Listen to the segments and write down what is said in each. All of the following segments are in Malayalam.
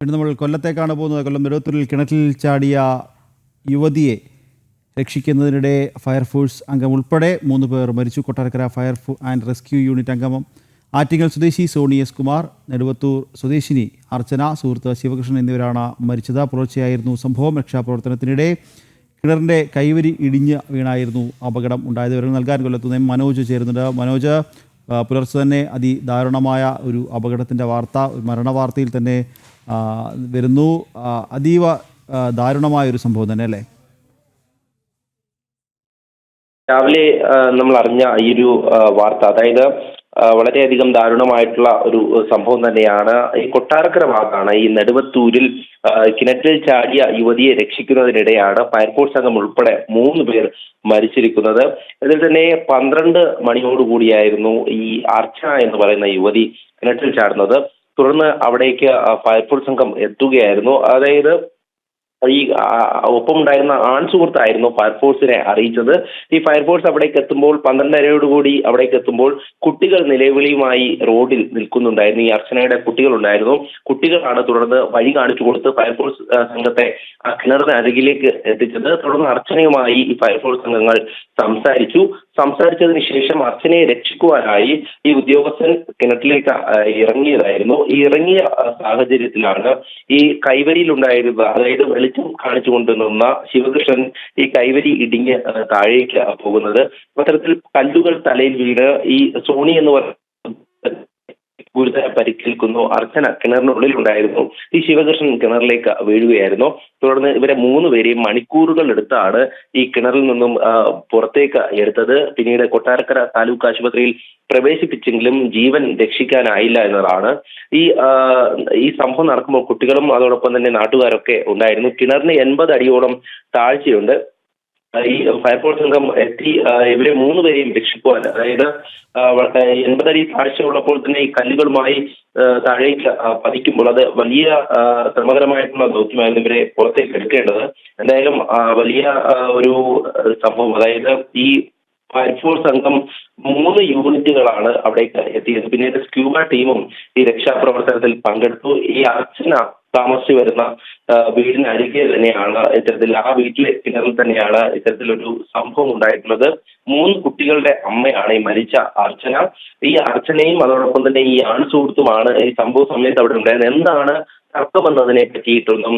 വീണ്ടും നമ്മൾ കൊല്ലത്തേക്കാണ് പോകുന്നത്. കൊല്ലം മെരുവത്തൂരിൽ കിണറ്റിൽ ചാടിയ യുവതിയെ രക്ഷിക്കുന്നതിനിടെ ഫയർഫോഴ്സ് അംഗം ഉൾപ്പെടെ മൂന്ന് പേർ മരിച്ചു. Kottarakkara fire and rescue unit അംഗമം Attingal സ്വദേശി സോണി എസ് കുമാർ നെടുവത്തൂർ സ്വദേശിനി അർച്ചന സുഹൃത്ത് ശിവകൃഷ്ണൻ എന്നിവരാണ് മരിച്ചത്. പുലർച്ചെയായിരുന്നു സംഭവം. രക്ഷാപ്രവർത്തനത്തിനിടെ കിണറിന്റെ കൈവരി ഇടിഞ്ഞ് വീണായിരുന്നു അപകടം ഉണ്ടായത്. വിവരങ്ങൾ നൽകാൻ കൊല്ലത്തുനിന്ന് മനോജ് ചേരുന്നുണ്ട്. മനോജ് പുലർച്ചെ തന്നെ അതിദാരുണമായ ഒരു അപകടത്തിന്റെ വാർത്ത മരണവാർത്തയിൽ തന്നെ വരുന്നു. അതീവ ദാരുണമായ ഒരു സംഭവം തന്നെ അല്ലേ? രാവിലെ നമ്മൾ അറിഞ്ഞ ഈ ഒരു വാർത്ത അതായത് വളരെയധികം ദാരുണമായിട്ടുള്ള ഒരു സംഭവം തന്നെയാണ്. ഈ കൊട്ടാരക്കര ഭാഗത്താണ് ഈ നെടുവത്തൂരിൽ കിണറ്റിൽ ചാടിയ യുവതിയെ രക്ഷിക്കുന്നതിനിടെയാണ് ഫയർഫോഴ്സ് അംഗം ഉൾപ്പെടെ മൂന്ന് പേർ മരിച്ചിരിക്കുന്നത്. ഇതിൽ തന്നെ പന്ത്രണ്ട് മണിയോടുകൂടിയായിരുന്നു ഈ അർച്ചന എന്ന് പറയുന്ന യുവതി കിണറ്റിൽ ചാടുന്നത്. തുടർന്ന് അവിടേക്ക് ഫയർഫോഴ്സ് സംഘം എത്തുകയായിരുന്നു. അതായത് ഈ ഒപ്പമുണ്ടായിരുന്ന ആൺ സുഹൃത്തായിരുന്നു ഫയർഫോഴ്സിനെ അറിയിച്ചത്. ഈ ഫയർഫോഴ്സ് അവിടേക്ക് എത്തുമ്പോൾ പന്ത്രണ്ടരയോടുകൂടി അവിടേക്ക് എത്തുമ്പോൾ കുട്ടികൾ നിലവിളിയുമായി റോഡിൽ നിൽക്കുന്നുണ്ടായിരുന്നു. ഈ അർച്ചനയുടെ കുട്ടികളുണ്ടായിരുന്നു. കുട്ടികളാണ് തുടർന്ന് വഴി കാണിച്ചു കൊടുത്ത് ഫയർഫോഴ്സ് സംഘത്തെ കിണറിന് അരികിലേക്ക് എത്തിച്ചത്. തുടർന്ന് അർച്ചനയുമായി ഈ ഫയർഫോഴ്സ് അംഗങ്ങൾ സംസാരിച്ചു. സംസാരിച്ചതിന് ശേഷം അച്ഛനെ രക്ഷിക്കുവാനായി ഈ ഉദ്യോഗസ്ഥൻ കിണറ്റിലേക്ക് ഇറങ്ങിയതായിരുന്നു. ഈ ഇറങ്ങിയ സാഹചര്യത്തിലാണ് ഈ കൈവരിയിലുണ്ടായിരുന്ന അതായത് വെളിച്ചം കാണിച്ചുകൊണ്ട് നിന്ന ശിവകൃഷ്ണൻ ഈ കൈവരി ഇടിഞ്ഞ് താഴേക്ക് പോകുന്നത്. അത്തരത്തിൽ കല്ലുകൾ തലയിൽ വീണ് ഈ സോണി എന്ന് പറയുന്ന ഗുരുതര പരിക്കേൽക്കുന്നു. അർച്ചന കിണറിനുള്ളിൽ ഉണ്ടായിരുന്നു ഈ ശിവകൃഷ്ണൻ കിണറിലേക്ക് വീഴുകയായിരുന്നു. തുടർന്ന് ഇവരെ മൂന്ന് പേരെയും മണിക്കൂറുകൾ എടുത്താണ് ഈ കിണറിൽ നിന്നും പുറത്തേക്ക് എടുത്തത്. പിന്നീട് കൊട്ടാരക്കര താലൂക്ക് ആശുപത്രിയിൽ പ്രവേശിപ്പിച്ചെങ്കിലും ജീവൻ രക്ഷിക്കാനായില്ല എന്നതാണ്. ഈ ഈ സംഭവം നടക്കുമ്പോൾ കുട്ടികളും അതോടൊപ്പം തന്നെ നാട്ടുകാരൊക്കെ ഉണ്ടായിരുന്നു. കിണറിന് എൺപത് അടിയോളം താഴ്ചയുണ്ട്. ഈ ഫയർഫോഴ്സ് സംഘം എത്തി ഇവരെ മൂന്ന് പേരെയും രക്ഷിക്കുവാൻ. അതായത് എൺപതടി താഴ്ച ഉള്ളപ്പോൾ തന്നെ ഈ കല്ലുകളുമായി താഴേക്ക് പതിക്കുമ്പോൾ അത് വലിയ ശ്രമകരമായിട്ടുള്ള ദൗത്യമായിരുന്നു ഇവരെ പുറത്തേക്ക് എടുക്കേണ്ടത്. എന്തായാലും വലിയ ഒരു സംഭവം അതായത് ഈ ഫയർഫോഴ്സ് സംഘം മൂന്ന് യൂണിറ്റുകളാണ് അവിടേക്ക് എത്തിയത്. പിന്നീട് സ്ക്യൂബ ടീമും ഈ രക്ഷാപ്രവർത്തനത്തിൽ പങ്കെടുത്തു. ഈ അർച്ചന താമസിച്ചു വരുന്ന വീടിന് അരികെ തന്നെയാണ് ഇത്തരത്തിൽ ആ വീട്ടിലെ കിണറിൽ തന്നെയാണ് ഇത്തരത്തിലൊരു സംഭവം ഉണ്ടായിട്ടുള്ളത്. മൂന്ന് കുട്ടികളുടെ അമ്മയാണ് ഈ മരിച്ച അർച്ചന. ഈ അർച്ചനയും അതോടൊപ്പം തന്നെ ഈ ആൺ സുഹൃത്തുമാണ് ഈ സംഭവ സമയത്ത് അവിടെ ഉണ്ടായിരുന്നത്. എന്താണ് തർക്കമെന്നതിനെ പറ്റിയിട്ടൊന്നും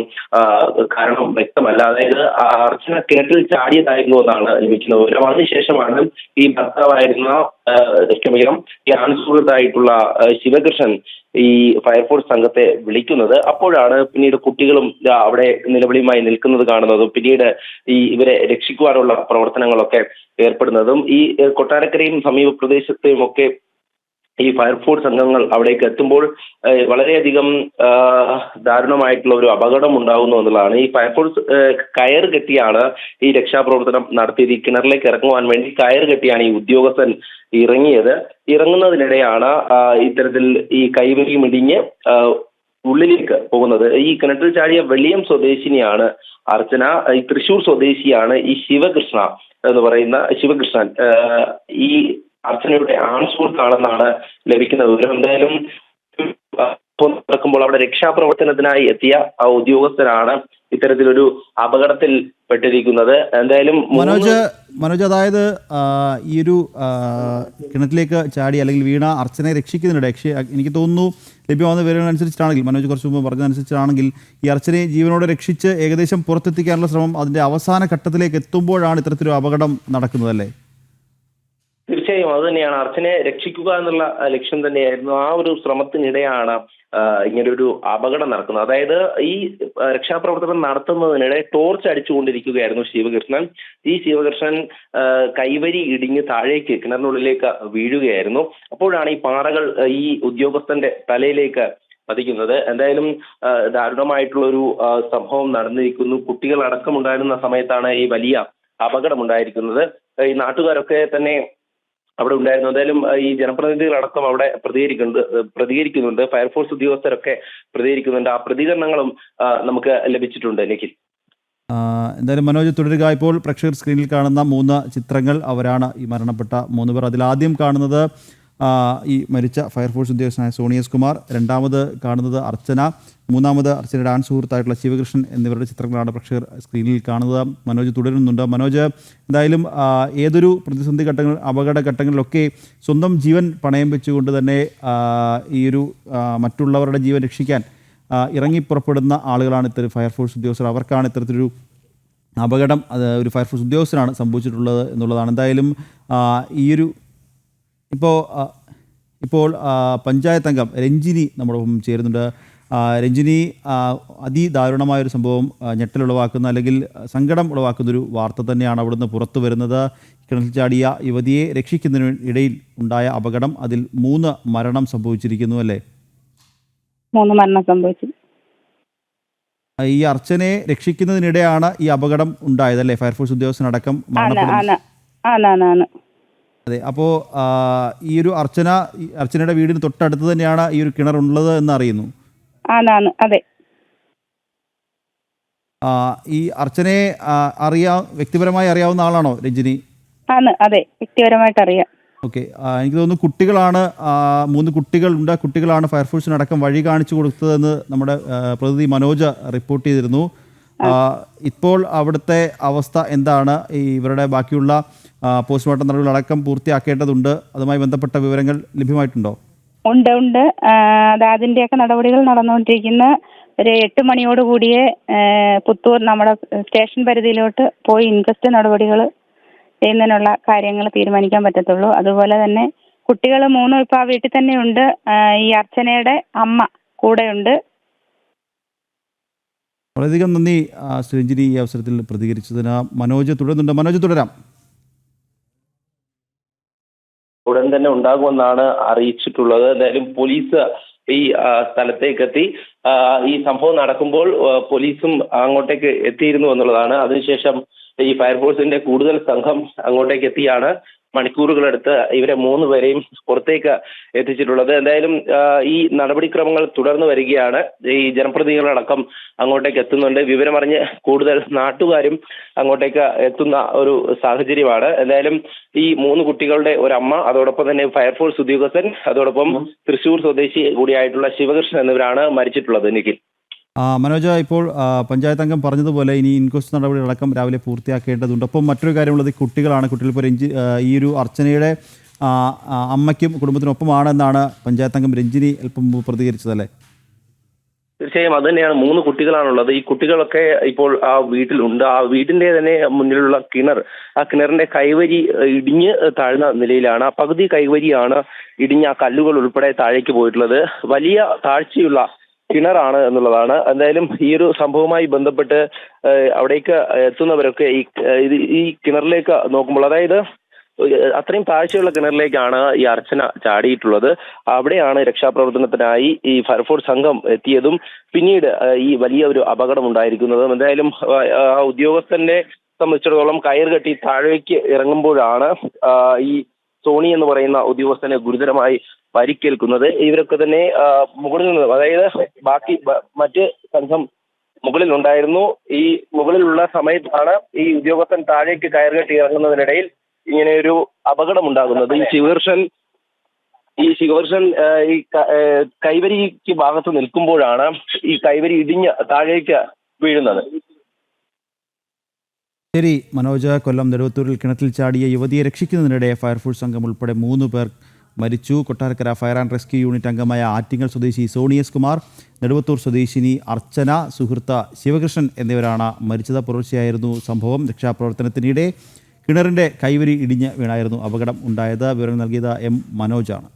കാരണം വ്യക്തമല്ല. അതായത് അർച്ചന കിണറ്റിൽ ചാടിയതായിരുന്നു എന്നാണ് ലഭിക്കുന്ന വിവരം ശേഷമാണ് ഈ ഭർത്താവായിരുന്ന ക്ഷമിക്കണം ഈ ആൺസുഹൃത്തായിട്ടുള്ള ശിവകൃഷ്ണൻ ഈ ഫയർഫോഴ്സ് സംഘത്തെ വിളിക്കുന്നത്. അപ്പോഴാണ് പിന്നീട് കുട്ടികളും അവിടെ നിലവിളിയുമായി നിൽക്കുന്നത് കാണുന്നതും പിന്നീട് ഈ ഇവരെ രക്ഷിക്കുവാനുള്ള പ്രവർത്തനങ്ങളൊക്കെ ഏർപ്പെടുന്നതും. ഈ കൊട്ടാരക്കരയും സമീപ പ്രദേശത്തെയും ഒക്കെ ഈ ഫയർഫോഴ്സ് അംഗങ്ങൾ അവിടേക്ക് എത്തുമ്പോൾ വളരെയധികം ദാരുണമായിട്ടുള്ള ഒരു അപകടം ഉണ്ടാകുന്നു എന്നുള്ളതാണ്. ഈ ഫയർഫോഴ്സ് കയർ കെട്ടിയാണ് ഈ രക്ഷാപ്രവർത്തനം നടത്തിയത്. ഈ കിണറിലേക്ക് ഇറങ്ങുവാൻ വേണ്ടി കയർ കെട്ടിയാണ് ഈ ഉദ്യോഗസ്ഥൻ ഇറങ്ങിയത്. ഇറങ്ങുന്നതിനിടെയാണ് ഇത്തരത്തിൽ ഈ കൈവരി ഇടിഞ്ഞ് ഉള്ളിലേക്ക് പോകുന്നത്. ഈ കിണറ്റിൽ ചാടിയ വെളിയം സ്വദേശിനിയാണ് അർച്ചന. ഈ തൃശൂർ സ്വദേശിയാണ് ഈ ശിവകൃഷ്ണ എന്ന് പറയുന്ന ശിവകൃഷ്ണൻ. ഈ അർച്ചനയുടെ ആൺ സുഹൃത്താണെന്നാണ് ലഭിക്കുന്ന വിവരം എന്തായാലും നടക്കുമ്പോൾ അവിടെ രക്ഷാപ്രവർത്തനത്തിനായി എത്തിയ ആ ഉദ്യോഗസ്ഥരാണ് ഇത്തരത്തിലൊരു അപകടത്തിൽ പെട്ടിരിക്കുന്നത്. എന്തായാലും മനോജ് മനോജ് അതായത് ഈ ഒരു കിണറ്റിലേക്ക് ചാടി അല്ലെങ്കിൽ വീണ അർച്ചനയെ രക്ഷിക്കുന്നതിനിടെ രക്ഷ എനിക്ക് തോന്നുന്നു ലഭ്യമാകുന്ന വിവരങ്ങളനുസരിച്ചാണെങ്കിൽ മനോജ് കുറച്ച് മുമ്പ് പറഞ്ഞതനുസരിച്ചാണെങ്കിൽ ഈ അർച്ചനയെ ജീവനോടെ രക്ഷിച്ച് ഏകദേശം പുറത്തെത്തിക്കാനുള്ള ശ്രമം അതിന്റെ അവസാന ഘട്ടത്തിലേക്ക് എത്തുമ്പോഴാണ് ഇത്തരത്തിലൊരു അപകടം നടക്കുന്നതല്ലേ? തീർച്ചയായും അത് തന്നെയാണ്. അർച്ചനയെ രക്ഷിക്കുക എന്നുള്ള ലക്ഷ്യം തന്നെയായിരുന്നു. ആ ഒരു ശ്രമത്തിനിടെയാണ് ഇങ്ങനെ ഒരു അപകടം നടക്കുന്നത്. അതായത് ഈ രക്ഷാപ്രവർത്തനം നടത്തുന്നതിനിടെ ടോർച്ച് അടിച്ചുകൊണ്ടിരിക്കുകയായിരുന്നു ശിവകൃഷ്ണൻ. ഈ ശിവകൃഷ്ണൻ കൈവരി ഇടിഞ്ഞ് താഴേക്ക് കിണറിനുള്ളിലേക്ക് വീഴുകയായിരുന്നു. അപ്പോഴാണ് ഈ പാറകൾ ഈ ഉദ്യോഗസ്ഥന്റെ തലയിലേക്ക് പതിക്കുന്നത്. എന്തായാലും ദാരുണമായിട്ടുള്ള ഒരു സംഭവം നടന്നിരിക്കുന്നു. കുട്ടികൾ അടക്കമുണ്ടായിരുന്ന സമയത്താണ് ഈ വലിയ അപകടം ഉണ്ടായിരിക്കുന്നത് ഈ നാട്ടുകാരൊക്കെ തന്നെ അവിടെ ഉണ്ടായിരുന്നു. എന്തായാലും ഈ ജനപ്രതിനിധികളടക്കം അവിടെ പ്രതികരിക്കുന്നുണ്ട് പ്രതികരിക്കുന്നുണ്ട്. ഫയർഫോഴ്സ് ഉദ്യോഗസ്ഥരൊക്കെ പ്രതികരിക്കുന്നുണ്ട്. ആ പ്രതികരണങ്ങളും നമുക്ക് ലഭിച്ചിട്ടുണ്ട് നിഖിൽ. എന്തായാലും മനോജ് തുടരുക. ഇപ്പോൾ പ്രേക്ഷകർ സ്ക്രീനിൽ കാണുന്ന മൂന്ന് ചിത്രങ്ങൾ അവരാണ് ഈ മരണപ്പെട്ട മൂന്ന് പേർ അതിലാദ്യം കാണുന്നത് ഈ മരിച്ച ഫയർഫോഴ്സ് ഉദ്യോഗസ്ഥനായ സോണിയസ് കുമാർ രണ്ടാമത് കാണുന്നത് അർച്ചന മൂന്നാമത് അർച്ചന ആൺ സുഹൃത്തായിട്ടുള്ള ശിവകൃഷ്ണൻ എന്നിവരുടെ ചിത്രങ്ങളാണ് പ്രേക്ഷകർ സ്ക്രീനിൽ കാണുന്നത്. മനോജ് തുടരുന്നുണ്ട്. മനോജ് എന്തായാലും ഏതൊരു പ്രതിസന്ധി ഘട്ടങ്ങൾ അപകട ഘട്ടങ്ങളിലൊക്കെ സ്വന്തം ജീവൻ പണയം വെച്ചുകൊണ്ട് തന്നെ ഈ ഒരു മറ്റുള്ളവരുടെ ജീവൻ രക്ഷിക്കാൻ ഇറങ്ങി പുറപ്പെടുന്ന ആളുകളാണ് ഇത്തരം ഫയർഫോഴ്സ് ഉദ്യോഗസ്ഥർ. അവർക്കാണ് ഇത്തരത്തിലൊരു അപകടം ഒരു ഫയർഫോഴ്സ് ഉദ്യോഗസ്ഥനാണ് സംഭവിച്ചിട്ടുള്ളത് എന്നുള്ളതാണ്. എന്തായാലും ഒരു ഇപ്പോൾ ഇപ്പോൾ പഞ്ചായത്ത് അംഗം രഞ്ജിനി നമ്മോടൊപ്പം ചേരുന്നുണ്ട്. രഞ്ജിനി അതിദാരുണമായൊരു സംഭവം ഞെട്ടലുളവാക്കുന്ന അല്ലെങ്കിൽ സങ്കടം ഉളവാക്കുന്നൊരു വാർത്ത തന്നെയാണ് അവിടുന്ന് പുറത്തു വരുന്നത്. കിണറ്റിൽ ചാടിയ യുവതിയെ രക്ഷിക്കുന്നതിന് ഇടയിൽ ഉണ്ടായ അപകടം അതിൽ മൂന്ന് മരണം സംഭവിച്ചിരിക്കുന്നു അല്ലേ? മൂന്ന് മരണം സംഭവിച്ചു. ഈ അർച്ചനെ രക്ഷിക്കുന്നതിനിടെയാണ് ഈ അപകടം ഉണ്ടായത് അല്ലേ? ഫയർഫോഴ്സ് ഉദ്യോഗസ്ഥനടക്കം മരണപ്പെടുന്നത്. അതെ അപ്പോൾ ഈ ഒരു അർച്ചന അർച്ചനയുടെ വീടിന് തൊട്ടടുത്ത് തന്നെയാണ് ഈ ഒരു കിണർ ഉള്ളത് എന്ന് അറിയുന്നു. ആണാണ് അതെ. ഈ അർച്ചനയെ അറിയാ വ്യക്തിപരമായി അറിയാവുന്ന ആളാണോ രഞ്ജിനി? ആണ് അതെ വ്യക്തിപരമായിട്ട് അറിയാം. ഓക്കെ എനിക്ക് തോന്നുന്നു കുട്ടികളാണ് മൂന്ന് കുട്ടികളുണ്ട്. കുട്ടികളാണ് ഫയർഫോഴ്സിനടക്കം വഴി കാണിച്ചു കൊടുത്തതെന്ന് നമ്മുടെ പ്രതി പ്രതിനിധി മനോജ് റിപ്പോർട്ട് ചെയ്തിരുന്നു. ഇപ്പോൾ അവിടുത്തെ അവസ്ഥ എന്താണ്? ഈ ഇവരുടെ ബാക്കിയുള്ള പോസ്റ്റ്മോർട്ടം നടപടികൾ അടക്കം പൂർത്തിയാക്കേണ്ടതുണ്ട്. അതുമായി ബന്ധപ്പെട്ട വിവരങ്ങൾ ലഭ്യമായിട്ടുണ്ടോ? ഉണ്ട് ഉണ്ട്. അത് അതിന്റെയൊക്കെ നടപടികൾ നടന്നുകൊണ്ടിരിക്കുന്ന ഒരു എട്ട് മണിയോട് കൂടിയേ പുത്തൂർ നമ്മുടെ സ്റ്റേഷൻ പരിധിയിലോട്ട് പോയി ഇൻവെസ്റ്റ് നടപടികൾ ചെയ്യുന്നതിനുള്ള കാര്യങ്ങൾ തീരുമാനിക്കാൻ പറ്റത്തുള്ളൂ. അതുപോലെ തന്നെ കുട്ടികൾ മൂന്നും ഇപ്പോൾ ആ വീട്ടിൽ തന്നെയുണ്ട് ഈ അർച്ചനയുടെ അമ്മ കൂടെയുണ്ട്. വളരെയധികം നന്ദി ആ, ശ്രീ ഈ അവസരത്തിൽ പ്രതികരിച്ചതിന്. മനോജ് തുടരുന്നുണ്ട്. മനോജ് തുടരാം. ഉടൻ തന്നെ ഉണ്ടാകുമെന്നാണ് അറിയിച്ചിട്ടുള്ളത്. എന്തായാലും പോലീസ് ഈ ആ, സ്ഥലത്തേക്ക് എത്തി ഈ സംഭവം നടക്കുമ്പോൾ പോലീസും അങ്ങോട്ടേക്ക് എത്തിയിരുന്നു എന്നുള്ളതാണ്. അതിനുശേഷം ഈ ഫയർഫോഴ്സിന്റെ കൂടുതൽ സംഘം അങ്ങോട്ടേക്ക് എത്തിയാണ് മണിക്കൂറുകളെടുത്ത് ഇവരെ മൂന്ന് പേരെയും പുറത്തേക്ക് എത്തിച്ചിട്ടുള്ളത്. എന്തായാലും ഈ നടപടിക്രമങ്ങൾ തുടർന്ന് വരികയാണ്. ഈ ജനപ്രതിനിധികളടക്കം അങ്ങോട്ടേക്ക് എത്തുന്നുണ്ട്. വിവരമറിഞ്ഞ് കൂടുതൽ നാട്ടുകാരും അങ്ങോട്ടേക്ക് എത്തുന്ന ഒരു സാഹചര്യമാണ്. എന്തായാലും ഈ മൂന്ന് കുട്ടികളുടെ ഒരമ്മ അതോടൊപ്പം തന്നെ ഫയർഫോഴ്സ് ഉദ്യോഗസ്ഥൻ അതോടൊപ്പം തൃശൂർ സ്വദേശി കൂടിയായിട്ടുള്ള ശിവകൃഷ്ണൻ എന്നിവരാണ് മരിച്ചിട്ടുള്ളത് നിഖിൽ. മനോജ് ഇപ്പോൾ പഞ്ചായത്ത് അംഗം പറഞ്ഞതുപോലെ ഇനി ഇൻക്വസ്റ്റ് നടപടികളടക്കം രാവിലെ പൂർത്തിയാക്കേണ്ടതുണ്ട്. ഒപ്പം മറ്റൊരു കാര്യമുള്ളത് കുട്ടികളാണ്. കുട്ടികൾ ഇപ്പോൾ രഞ്ജി ഈ ഒരു അർച്ചനയുടെ അമ്മയ്ക്കും കുടുംബത്തിനൊപ്പമാണെന്നാണ് പഞ്ചായത്ത് അംഗം രഞ്ജിനി അല്പം മുമ്പ് പ്രതികരിച്ചതല്ലേ തീർച്ചയായും അത് തന്നെയാണ്. മൂന്ന് കുട്ടികളാണുള്ളത്. ഈ കുട്ടികളൊക്കെ ഇപ്പോൾ ആ വീട്ടിലുണ്ട് ആ വീടിന്റെ തന്നെ മുന്നിലുള്ള കിണർ ആ കിണറിന്റെ കൈവരി ഇടിഞ്ഞ് താഴ്ന്ന നിലയിലാണ്. ആ പകുതി കൈവരിയാണ് ഇടിഞ്ഞ ആ കല്ലുകൾ ഉൾപ്പെടെ താഴേക്ക് പോയിട്ടുള്ളത്. വലിയ താഴ്ചയുള്ള കിണറാണ് എന്നുള്ളതാണ്. എന്തായാലും ഈ ഒരു സംഭവവുമായി ബന്ധപ്പെട്ട് അവിടേക്ക് എത്തുന്നവരൊക്കെ ഈ ഈ കിണറിലേക്ക് നോക്കുമ്പോൾ അതായത് അത്രയും താഴ്ചയുള്ള കിണറിലേക്കാണ് ഈ അർച്ചന ചാടിയിട്ടുള്ളത്. അവിടെയാണ് രക്ഷാപ്രവർത്തനത്തിനായി ഈ ഫയർഫോഴ്സ് സംഘം എത്തിയതും പിന്നീട് ഈ വലിയ ഒരു അപകടം ഉണ്ടായിരിക്കുന്നതും. എന്തായാലും ഉദ്യോഗസ്ഥന്റെ സംബന്ധിച്ചിടത്തോളം കയർ കെട്ടി താഴേക്ക് ഇറങ്ങുമ്പോഴാണ് ഈ സോണി എന്ന് പറയുന്ന ഉദ്യോഗസ്ഥനെ ഗുരുതരമായി പരിക്കേൽക്കുന്നത്. ഇവരൊക്കെ തന്നെ മുകളിൽ നിന്ന് അതായത് ബാക്കി മറ്റ് സംഘം മുകളിൽ ഉണ്ടായിരുന്നു. ഈ മുകളിലുള്ള സമയത്താണ് ഈ ഉദ്യോഗസ്ഥൻ താഴേക്ക് കയറുകെട്ടി കെട്ടി ഇറങ്ങുന്നതിനിടയിൽ ഇങ്ങനെ ഒരു അപകടം ഉണ്ടാകുന്നത്. ഈ ശിവകൃഷ്ണൻ ഈ ശിവകൃഷ്ണൻ ഈ കൈവരിക്ക് ഭാഗത്ത് നിൽക്കുമ്പോഴാണ് ഈ കൈവരി ഇടിഞ്ഞ് താഴേക്ക് വീഴുന്നത്. ശരി മനോജ കൊല്ലം നെടുവത്തൂരിൽ കിണറ്റിൽ ചാടിയ യുവതിയെ രക്ഷിക്കുന്നതിനിടെ ഫയർഫോഴ്സ് സംഘം ഉൾപ്പെടെ മൂന്ന് പേർ മരിച്ചു. Kottarakkara fire and rescue unit അംഗമായ ആറ്റിങ്ങൽ സ്വദേശി സോണിയസ് കുമാർ നെടുവത്തൂർ സ്വദേശിനി അർച്ചന സുഹൃത്ത ശിവകൃഷ്ണൻ എന്നിവരാണ് മരിച്ചത്. പുലർച്ചെയായിരുന്നു സംഭവം. രക്ഷാപ്രവർത്തനത്തിനിടെ കിണറിന്റെ കൈവരി ഇടിഞ്ഞ് വീണായിരുന്നു അപകടം ഉണ്ടായത്. വിവരം നൽകിയത് എം മനോജാണ്.